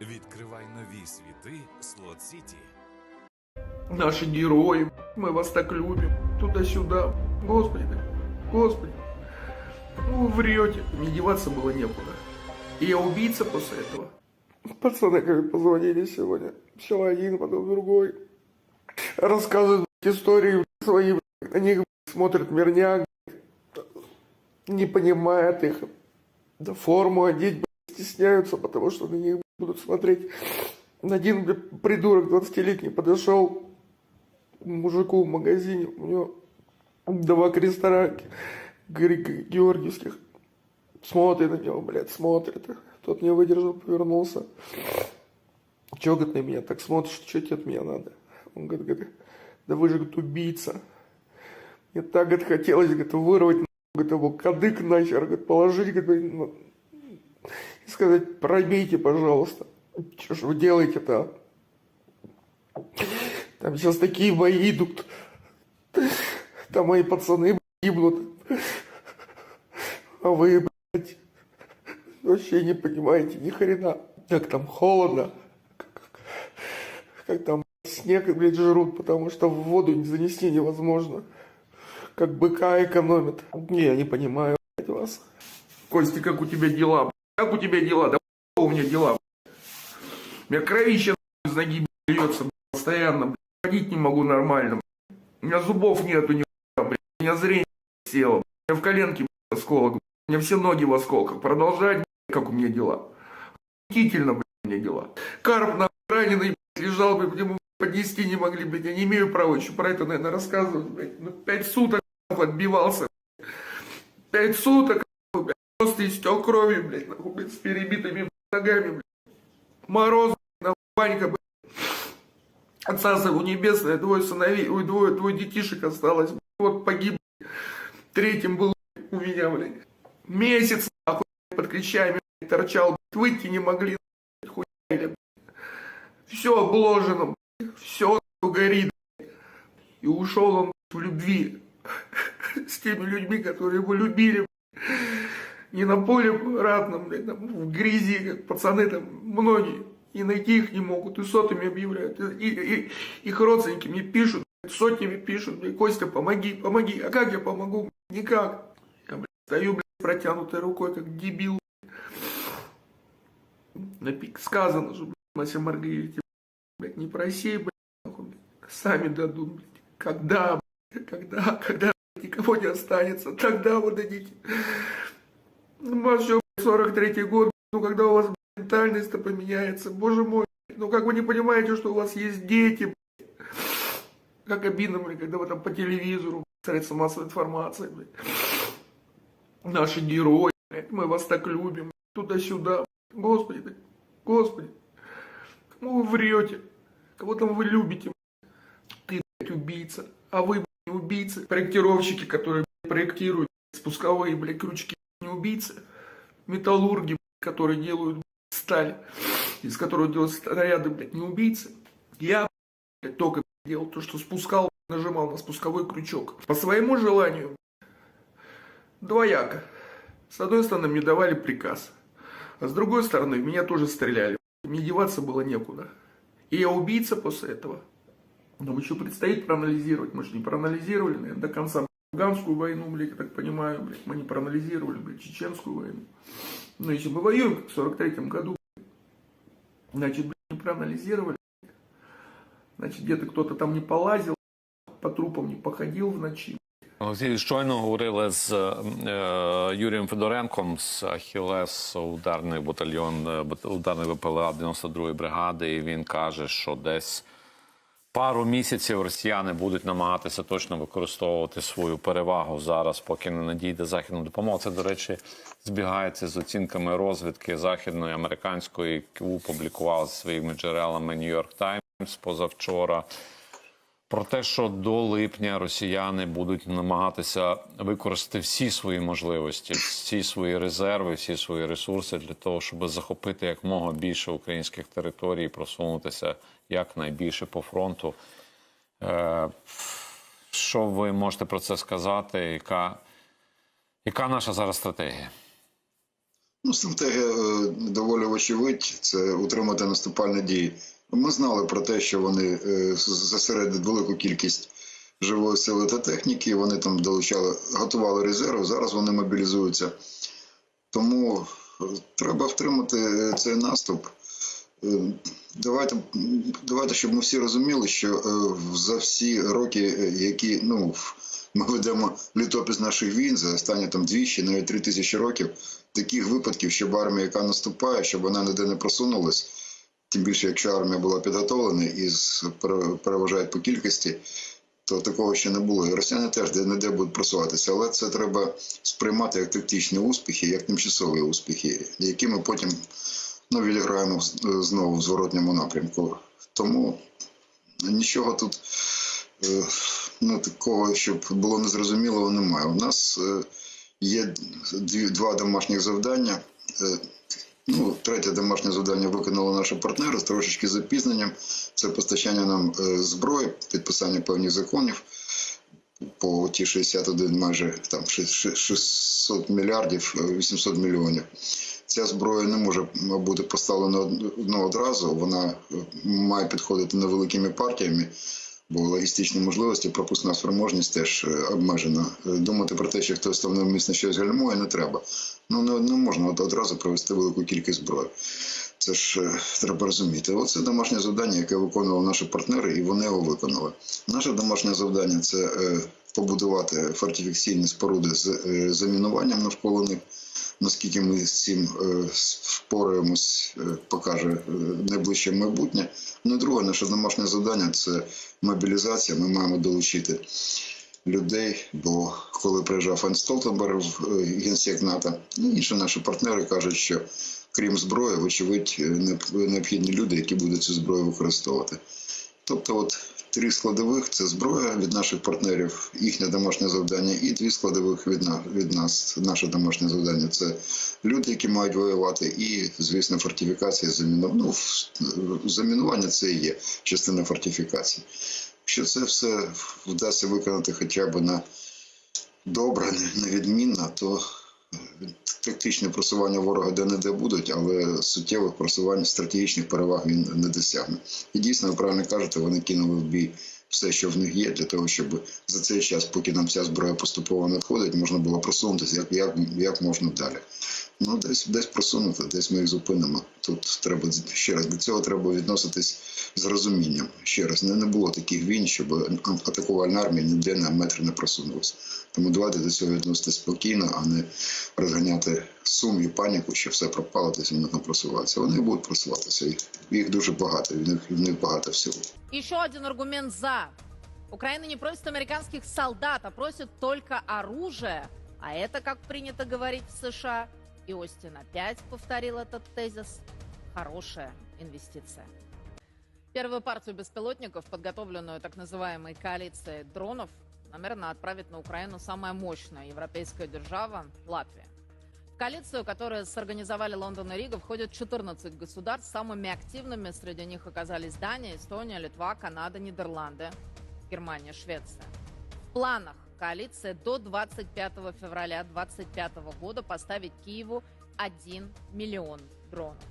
Відкривай нові світи Слот Сіті. Наши герои, мы вас так любим. Туда-сюда. Господи, ты, господи. Ну вы врете. Мне деваться было некуда. И я убийца после этого. Пацаны как позвонили сегодня. Все один, потом другой. Рассказывают блядь, истории блядь, свои. блядь. На них блядь, смотрят мирняк. блядь. Не понимают их. Да форму одеть блядь, стесняются, потому что на них блядь, будут смотреть. Один придурок 20-летний подошел мужику в магазине, у него два креста георгиевских. Смотрит на него, блядь, смотрит. Тот не выдержал, повернулся. Чё, говорит, на меня так смотришь, что тебе от меня надо? Он говорит, говорит, да вы же, говорит, убийца. Мне так, говорит, хотелось, говорит, вырвать, говорит, его кадык нахер, говорит, положить, говорит, и сказать, пробейте, пожалуйста. Что ж вы делаете-то? а? Там сейчас такие бои идут. Там мои пацаны гибнут. А вы, блядь, вообще не понимаете ни хрена. Как там холодно. Как, как там снег, блядь, жрут, потому что в воду не занести невозможно. Как быка экономят. Не, я не понимаю, блядь, вас. Костя, как у тебя дела? Блядь? Как у тебя дела? Да у меня дела? У меня кровище из ноги блядь, льется блядь, постоянно. блядь. Ходить не могу нормально. блядь. У меня зубов нету блядь. У меня зрение блядь, село. блядь. У меня в коленке блядь, осколок. блядь. У меня все ноги в осколках. Продолжать, блядь, как у меня дела. Охуительно, блядь, у меня дела. Карп на раненый блядь, лежал, блядь, ему поднести не могли, блядь. Я не имею права еще про это, наверное, рассказывать, блядь. Ну, пять суток нахуй, отбивался. блядь. Пять суток, блядь. Просто истек кровью, блядь, нахуй, блядь, с перебитыми блядь, ногами, блядь. Мороз, блядь, нахуй, Ванька, блядь. Отца своего небесное, двое сыновей, ой, двое, двое детишек осталось. блядь. Вот погиб. блядь. Третьим был блядь, у меня, блядь. Месяц, нахуй, блядь, под клещами блядь, торчал. блядь. Выйти не могли, блядь, хуяли, Все обложено, все горит. блядь. И ушел он в любви с теми людьми, которые его любили. блядь. Не на поле ратном, блядь, там, в грязи, как пацаны там, многие. И найти их не могут, и сотами объявляют. И, и- их родственники мне пишут, блядь, сотнями пишут, блядь, Костя, помоги, помоги. А как я помогу? Никак. Я, блядь, стою, блядь, протянутой рукой, как дебил. Напи- Сказано же, блядь, Вася Маргарите, блядь, не проси, блядь, нахуй, блядь, сами дадут, блядь. Когда, блядь, когда, когда блядь, никого не останется, тогда вы дадите. Ну, у вас еще 43-й год, ну когда у вас ментальность-то поменяется, боже мой, ну как вы не понимаете, что у вас есть дети, как обидно, блядь, когда вы там по телевизору, средства массовой информации, блядь. наши герои, блядь, мы вас так любим, туда-сюда, господи, ты, господи, кому вы врете, кого там вы любите, ты, блядь, убийца, а вы, блядь, убийцы, проектировщики, которые блядь, проектируют спусковые, блядь, крючки, убийцы, металлурги, которые делают сталь, из которой делают снаряды, блядь, не убийцы. Я, блядь, только делал то, что спускал, нажимал на спусковой крючок. По своему желанию, двояко. С одной стороны, мне давали приказ, а с другой стороны, меня тоже стреляли. Мне деваться было некуда. И я убийца после этого. Нам еще предстоит проанализировать. Мы же не проанализировали, наверное, до конца Афганскую войну, блядь, я так понимаю, блядь, мы не проанализировали, блядь, Чеченскую войну. Но если мы воюем, в 43 году, блядь, значит, блядь, не проанализировали, блядь. значит, где-то кто-то там не полазил, по трупам не походил в ночи. Олексій, щойно говорили з е, Юрієм Федоренком з Ахілес, ударний батальйон, е, ударний ВПЛА 92-ї бригади, і він каже, що десь пару місяців росіяни будуть намагатися точно використовувати свою перевагу зараз, поки не надійде західна допомога. Це, до речі, збігається з оцінками розвідки західної американської, яку публікував зі своїми джерелами New York Times позавчора про те, що до липня росіяни будуть намагатися використати всі свої можливості, всі свої резерви, всі свої ресурси для того, щоб захопити якмога більше українських територій, просунутися якнайбільше по фронту. Е, що ви можете про це сказати? Яка, яка наша зараз стратегія? Ну, стратегія е, доволі очевидь, це утримати наступальні дії. Ми знали про те, що вони е, зосередять велику кількість живої сили та техніки. Вони там долучали, готували резерв. Зараз вони мобілізуються. Тому е, треба втримати е, цей наступ. Давайте, давайте, щоб ми всі розуміли, що за всі роки, які ну, ми ведемо літопис наших війн за останні там двічі, навіть три тисячі років, таких випадків, щоб армія, яка наступає, щоб вона ніде не просунулась, тим більше, якщо армія була підготовлена і з- пере- переважає по кількості, то такого ще не було. І росіяни теж де не де будуть просуватися. Але це треба сприймати як тактичні успіхи, як тимчасові успіхи, які ми потім ну, відіграємо знову в зворотньому напрямку. Тому нічого тут е, ну, такого, щоб було незрозумілого, немає. У нас е, є дві, два домашніх завдання. Е, Ну, третє домашнє завдання виконали наші партнери з трошечки запізненням. Це постачання нам е, зброї, підписання певних законів по ті 61 майже там ши- ши- 600 мільярдів, е, 800 мільйонів. Ця зброя не може бути поставлена од- одразу. Вона е, має підходити невеликими партіями, бо логістичні можливості, пропускна спроможність теж е, обмежена. Е, Думати про те, що хтось там навмисно щось гальмує, не треба. Ну не, не можна одразу провести велику кількість зброї. Це ж е, треба розуміти. Оце домашнє завдання, яке виконували наші партнери, і вони його виконали. Наше домашнє завдання це побудувати фортифікаційні споруди з замінуванням навколо них. Наскільки ми з цим е, впораємось, е, покаже е, найближче майбутнє. Ну, і друге, наше домашнє завдання це мобілізація. Ми маємо долучити людей. Бо коли приїжджав Фан Столтенберг, генсек НАТО, ну, інші наші партнери кажуть, що крім зброї, вочевидь, необхідні люди, які будуть цю зброю використовувати. Тобто, от три складових це зброя від наших партнерів, їхнє домашнє завдання, і дві складових від, на, від нас, наше домашнє завдання це люди, які мають воювати, і, звісно, фортифікація замінування. Ну, замінування це і є частина фортифікації. Якщо це все вдасться виконати хоча б на добре, не- невідмінно, то тактичне просування ворога де-не-де будуть, але суттєвих просувань стратегічних переваг він не досягне. І дійсно, ви правильно кажете, вони кинули в бій все, що в них є, для того, щоб за цей час, поки нам ця зброя поступово надходить, можна було просунутися як, як, як можна далі. Ну, десь, десь просунути, десь ми їх зупинимо. Тут треба ще раз до цього треба відноситись з розумінням. Ще раз, не, не було таких війн, щоб атакувальна армія ніде на метр не просунулася. Тому давайте до цього відноситись спокійно, а не розганяти сум і паніку, що все пропало, десь вони там просуваються. Вони будуть просуватися. Їх, дуже багато, в них, в них багато всього. Еще один аргумент за. Украина не просит американских солдат, а просит только оружие. А это, как принято говорить в США, и Остин опять повторил этот тезис, хорошая инвестиция. Первую партию беспилотников, подготовленную так называемой коалицией дронов, намерена отправить на Украину самая мощная европейская держава – Латвия. В коалицию, которую сорганизовали Лондон и Рига, входят 14 государств. Самыми активными среди них оказались Дания, Эстония, Литва, Канада, Нидерланды, Германия, Швеция. В планах коалиции до 25 февраля 2025 года поставить Киеву 1 миллион дронов.